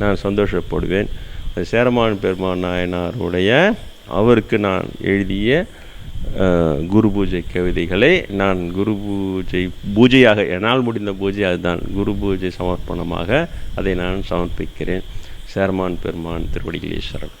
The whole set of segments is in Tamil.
நான் சந்தோஷப்படுவேன். அது சேரமான் பெருமான் நாயனாருடைய அவருக்கு நான் எழுதிய குரு பூஜை கவிதைகளை நான் குரு பூஜை பூஜையாக என்னால் முடிந்த பூஜை அதுதான். குரு பூஜை சமர்ப்பணமாக அதை நான் சமர்ப்பிக்கிறேன். சேரமான் பெருமான் திருவடிகளீஸ்வரன்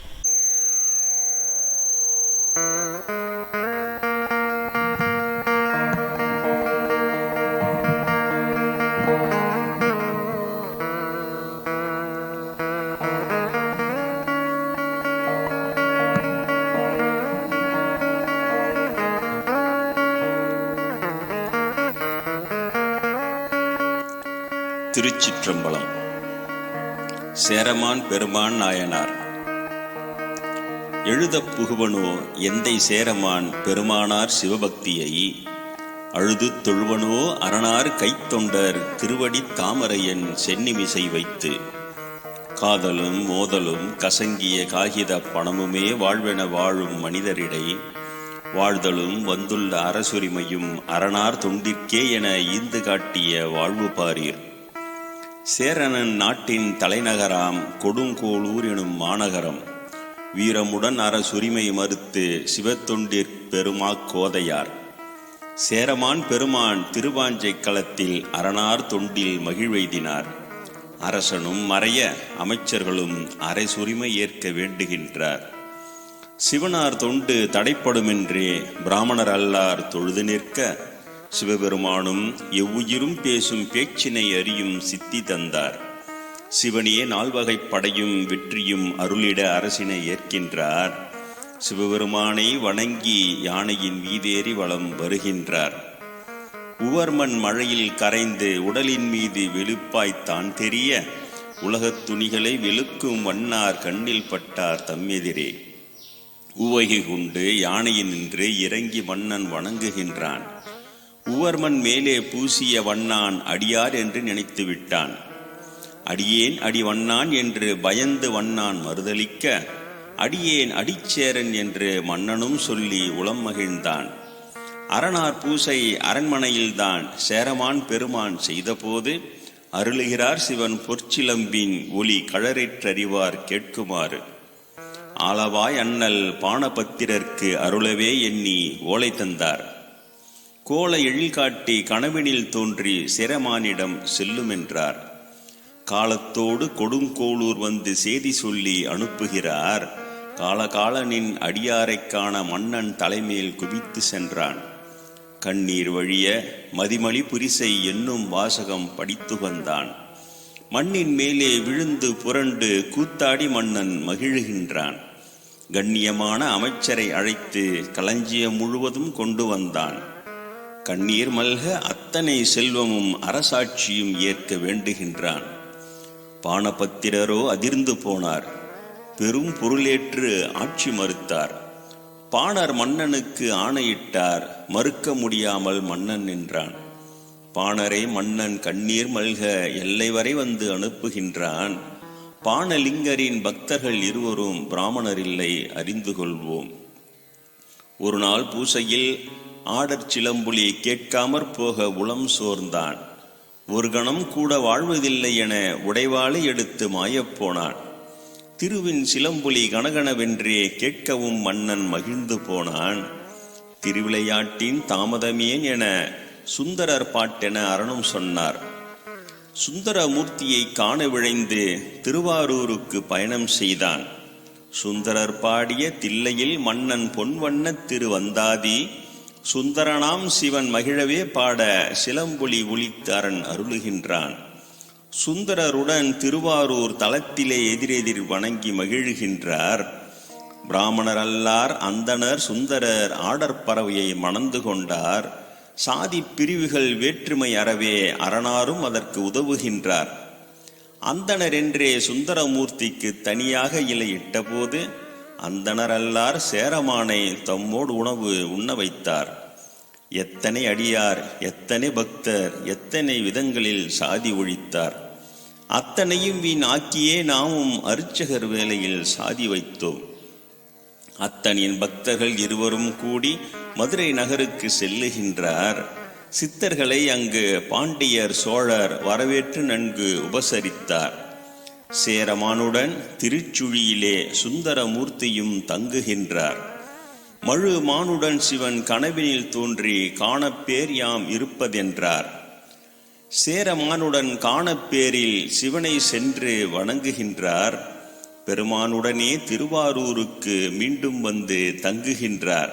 திருச்சிற்றம்பலம். சேரமான் பெருமான் நாயனார். எழுதப் புகுவனோ எந்தை சேரமான் பெருமானார் சிவபக்தியை அழுது தொழுவனோ அரணார் கைத்தொண்டர் திருவடி தாமரையன் சென்னிமிசை வைத்து காதலும் மோதலும் கசங்கிய காகித பணமுமே வாழ்வென வாழும் மனிதரிடை வாழ்தலும் வந்துள்ள அரசுரிமையும் அரணார் தொண்டிற்கே என ஈந்து காட்டிய வாழ்வு பாரீர். சேரணன் நாட்டின் தலைநகராம் கொடுங்கோளூர் எனும் மாநகரம். வீரமுடன் அரசுரிமை மறுத்து சிவத்தொண்டிற் பெருமா கோதையார். சேரமான் பெருமான் திருவாஞ்சை களத்தில் அரணார் தொண்டில் மகிழ்வெய்தினார். அரசனும் மறைய அமைச்சர்களும் அரைசுரிமை ஏற்க வேண்டுகின்றார். சிவனார் தொண்டு தடைப்படுமென்றே பிராமணர் அல்லார் தொழுது நிற்க சிவபெருமானும் எவ்வுயிரும் பேசும் பேச்சினை அறியும் சித்தி தந்தார். சிவனியே நால்வகைப் படையும் வெற்றியும் அருளிட அரசினை ஏற்கின்றார். சிவபெருமானை வணங்கி யானையின் மீதேறி வளம் வருகின்றார். உவர்மண் மழையில் கரைந்து உடலின் மீது வெளுப்பாய்த்தான் தெரிய உலகத் துணிகளை வெளுக்கும் வண்ணார் கண்ணில் பட்டார் தம்மெதிரே. உவகை கொண்டு யானையின் நின்று இறங்கி மன்னன் வணங்குகின்றான். உவர்மன் மேலே பூசிய வண்ணான் அடியார் என்று நினைத்து விட்டான். அடியேன் அடி வண்ணான் என்று பயந்து வண்ணான் மறுதலிக்க அடியேன் அடிச்சேரன் என்று மன்னனும் சொல்லி உளம் மகிழ்ந்தான். அரணார் பூசை அரண்மனையில்தான் சேரமான் பெருமான் செய்தபோது அருளுகிறார் சிவன் பொற்சிலம்பின் ஒலி கழறிற்றறிவார் கேட்குமாறு. ஆளவாய் அண்ணல் பானபத்திரர்க்கு அருளவே எண்ணி ஓலை தந்தார். கோல எழில் காட்டி கனவினில் தோன்றி சிரமானிடம் செல்லுமென்றார். காலத்தோடு கொடுங்கோளூர் வந்து செய்தி சொல்லி அனுப்புகிறார். காலகாலனின் அடியாரைக்கான மன்னன் தலைமேல் குவித்து சென்றான். கண்ணீர் வழிய மதிமலி புரிசை என்னும் வாசகம் படித்து வந்தான். மண்ணின் மேலே விழுந்து புரண்டு கூத்தாடி மன்னன் மகிழுகின்றான். கண்ணியமான அமைச்சரை அழைத்து களஞ்சியம் முழுவதும் கொண்டு வந்தான். கண்ணீர் மல்க அத்தனை செல்வமும் அரசாட்சியும் ஏற்க வேண்டுகின்றான். பானபத்திரரோ அதிர்ந்து போனார். பெரும் பொருளேற்று ஆட்சி மறுத்தார். பாணர் மன்னனுக்கு ஆணையிட்டார். மறுக்க முடியாமல் மன்னன் நின்றான். பாணரை மன்னன் கண்ணீர் மல்க எல்லை வரை வந்து அனுப்புகின்றான். பாணலிங்கரின் பக்தர்கள் இருவரும் பிராமணர் இல்லை அறிந்து கொள்வோம். ஒரு நாள் பூசையில் ஆடற் சிலம்புலி கேட்காமற் போக உளம் சோர்ந்தான். ஒரு கணம் கூட வாழ்வதில்லை என உடைவாளை எடுத்து மாயப்போனான் திருவின் சிலம்புலி கனகனவென்றே கேட்கவும் மன்னன் மகிழ்ந்து போனான். திருவிளையாட்டின் தாமதமேன் என சுந்தரர் பாட்டென அரணும் சொன்னார். சுந்தரமூர்த்தியை காண விழைந்து திருவாரூருக்கு பயணம் செய்தான். சுந்தரர் பாடிய தில்லையில் மன்னன் பொன்வண்ண திருவந்தாதி சுந்தரனாம் சிவன் மகிழவே பாட சிலம்பொலி ஒளித்தரன் அருளுகின்றான். சுந்தரருடன் திருவாரூர் தலத்திலே எதிரெதிர் வணங்கி மகிழ்கின்றார். பிராமணர் அல்லார் அந்தணர் சுந்தரர் ஆடற் பறவையை மணந்து கொண்டார். சாதி பிரிவுகள் வேற்றுமை அறவே அரணாரும் அதற்கு உதவுகின்றார். அந்தணர் என்றே சுந்தரமூர்த்திக்கு தனியாக இலையிட்ட போது அந்தணரல்லார் சேரமானை தம்மோடு உணவு உண்ண வைத்தார். எத்தனை அடியார் எத்தனை பக்தர் எத்தனை விதங்களில் சாதி ஒழித்தார். அத்தனையும் வீண் ஆக்கியே நாமும் அர்ச்சகர் வேலையில் சாதி வைத்தோம். அத்தனின் பக்தர்கள் இருவரும் கூடி மதுரை நகருக்கு செல்லுகின்றார். சித்தர்களை அங்கு பாண்டியர் சோழர் வரவேற்று நன்கு உபசரித்தார். சேரமானுடன் திருச்சுழியிலே சுந்தரமூர்த்தியும் தங்குகின்றார். மழு மானுடன் சிவன் கனவினில் தோன்றி காணப்பேர் யாம் இருப்பதென்றார். சேரமானுடன் காணப்பேரில் சிவனை சென்று வணங்குகின்றார். பெருமானுடனே திருவாரூருக்கு மீண்டும் வந்து தங்குகின்றார்.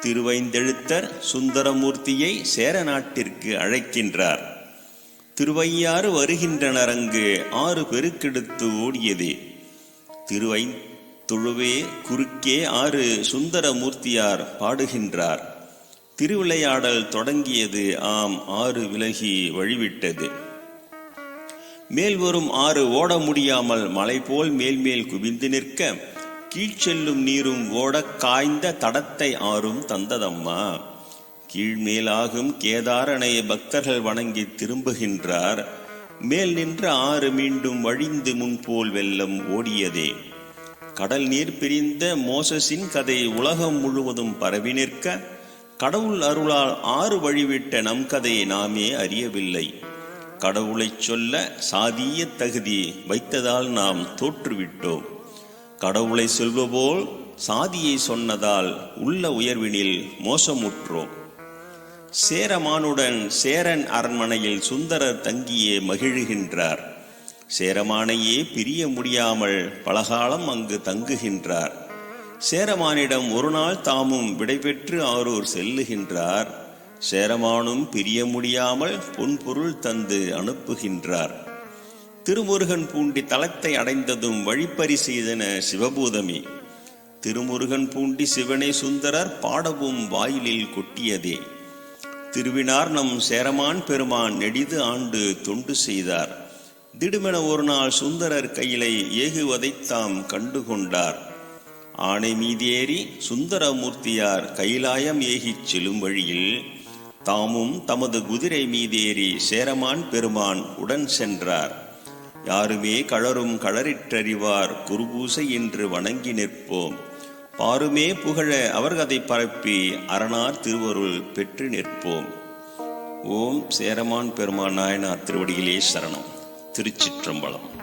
திருவைந்தெழுத்தர் சுந்தரமூர்த்தியை சேர நாட்டிற்கு அழைக்கின்றார். திருவையாறு வருகின்றனர் அங்கு ஆறு பெருக்கெடுத்து ஓடியதே. திருவை தொழுவே குறுக்கே ஆறு சுந்தரமூர்த்தியார் பாடுகின்றார். திருவிளையாடல் தொடங்கியது ஆம் ஆறு விலகி வழிவிட்டது. மேல் வரும் ஆறு ஓட முடியாமல் மலை போல் மேல் மேல் குவிந்து நிற்க கீழ்ச்செல்லும் நீரும் ஓடக் காய்ந்த தடத்தை ஆறும் தந்ததம்மா. கீழ்மேலாகும் கேதாரணையை பக்தர்கள் வணங்கி திரும்புகின்றார். மேல் நின்ற ஆறு மீண்டும் வழிந்து முன்போல் வெள்ளம் ஓடியதே. கடல் நீர் பிரிந்த மோசஸின் கதை உலகம் முழுவதும் பரவி நிற்க கடவுள் அருளால் ஆறு வழிவிட்ட நம் கதையை நாமே அறியவில்லை. கடவுளைச் சொல்ல சாதிய தகுதி வைத்ததால் நாம் தோற்றுவிட்டோம். கடவுளை சொல்வபோல் சாதியை சொன்னதால் உள்ள உயர்வினில் மோசமுற்றோம். சேரமானுடன் சேரன் அரண்மனையில் சுந்தரர் தங்கியே மகிழுகின்றார். சேரமானையே பிரிய முடியாமல் பலகாலம் அங்கு தங்குகின்றார். சேரமானிடம் ஒரு நாள் தாமும் விடைபெற்று ஆரூர் செல்லுகின்றார். சேரமானும் பிரிய முடியாமல் பொன்பொருள் தந்து அனுப்புகின்றார். திருமுருகன் பூண்டி தலத்தை அடைந்ததும் வழிப்பறி செய்தன சிவபூதமி. திருமுருகன் பூண்டி சிவனை சுந்தரர் பாடவும் வாயிலில் கொட்டியதே. திருவினார் நம் சேரமான் பெருமான் நெடிது ஆண்டு தொண்டு செய்தார். திடுமென ஒரு நாள் சுந்தரர் கையிலை ஏகுவதைத் தாம் கண்டுகொண்டார். ஆணை மீதேறி சுந்தரமூர்த்தியார் கைலாயம் ஏகிச் செல்லும் வழியில் தாமும் தமது குதிரை மீதேறி சேரமான் பெருமான் உடன் சென்றார். யாருமே கழரும் களரிற்றறிவார் குருபூசை என்று வணங்கி நிற்போம். பாருமே புகழ அவர்கதை பரப்பி அரணார் திருவருள் பெற்று நிற்போம். ஓம் சேரமான் பெருமான் நாயனார் திருவடியிலே சரணம். திருச்சிற்றம்பலம்.